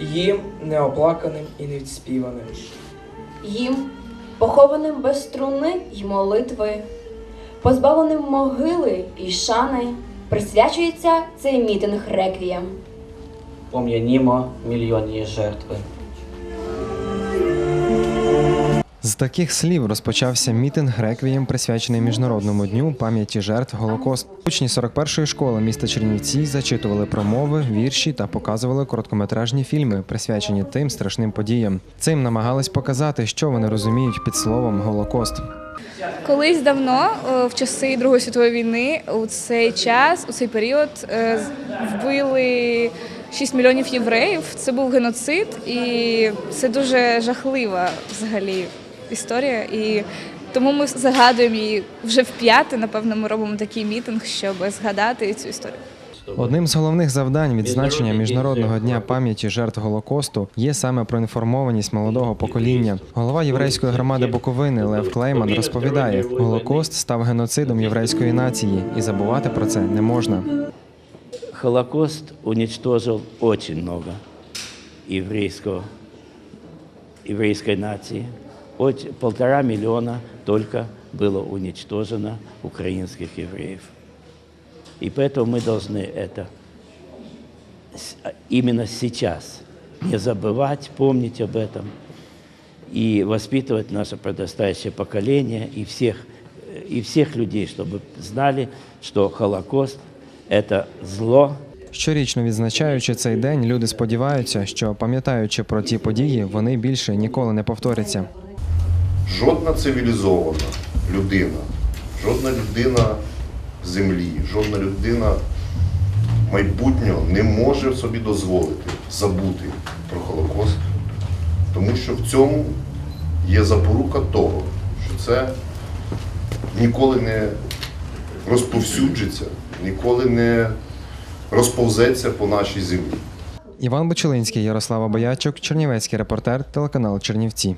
їм неоплаканим і невідспіваним. Їм, похованим без струни й молитви, позбавленим могили і шани, присвячується цей мітинг реквієм. Пом'янімо мільйонні жертви. З таких слів розпочався мітинг реквієм, присвячений міжнародному дню пам'яті жертв Голокосту. Учні 41-ї школи міста Чернівці зачитували промови, вірші та показували короткометражні фільми, присвячені тим страшним подіям. Цим намагались показати, що вони розуміють під словом Голокост. Колись давно, е, в часи Другої світової війни, у цей час, у цей період, е, вбили 6 мільйонів євреїв. Це був геноцид, і це дуже жахлива взагалі історія. І тому ми загадуємо її вже в п'яте. Напевно, ми робимо такий мітинг, щоб згадати цю історію. Одним з головних завдань відзначення міжнародного дня пам'яті жертв Голокосту є саме проінформованість молодого покоління. Голова єврейської громади Буковини Лев Клейман розповідає, Голокост став геноцидом єврейської нації, і забувати про це не можна. Холокост уничтожил очень много еврейского, еврейской нации От полтора миллиона только было уничтожено украинских евреев. И поэтому мы должны это с- именно сейчас не забывать, помнить об этом и воспитывать наше подрастающее поколение и всех, э, и всех людей, чтобы знали, что Холокост – это зло, Щорічно відзначаючи цей день, люди сподіваються, що пам'ятаючи про ті події, вони більше ніколи не повторяться. Жодна цивілізована людина, жодна людина землі, жодна людина майбутнього не може собі дозволити забути про Холокост, тому що в цьому є запорука того, що це ніколи не розповсюджиться, ніколи не розповзеться по нашій землі. Іван Бочелинський, Ярослава Боячук, Чернівецький репортер, телеканал Чернівці.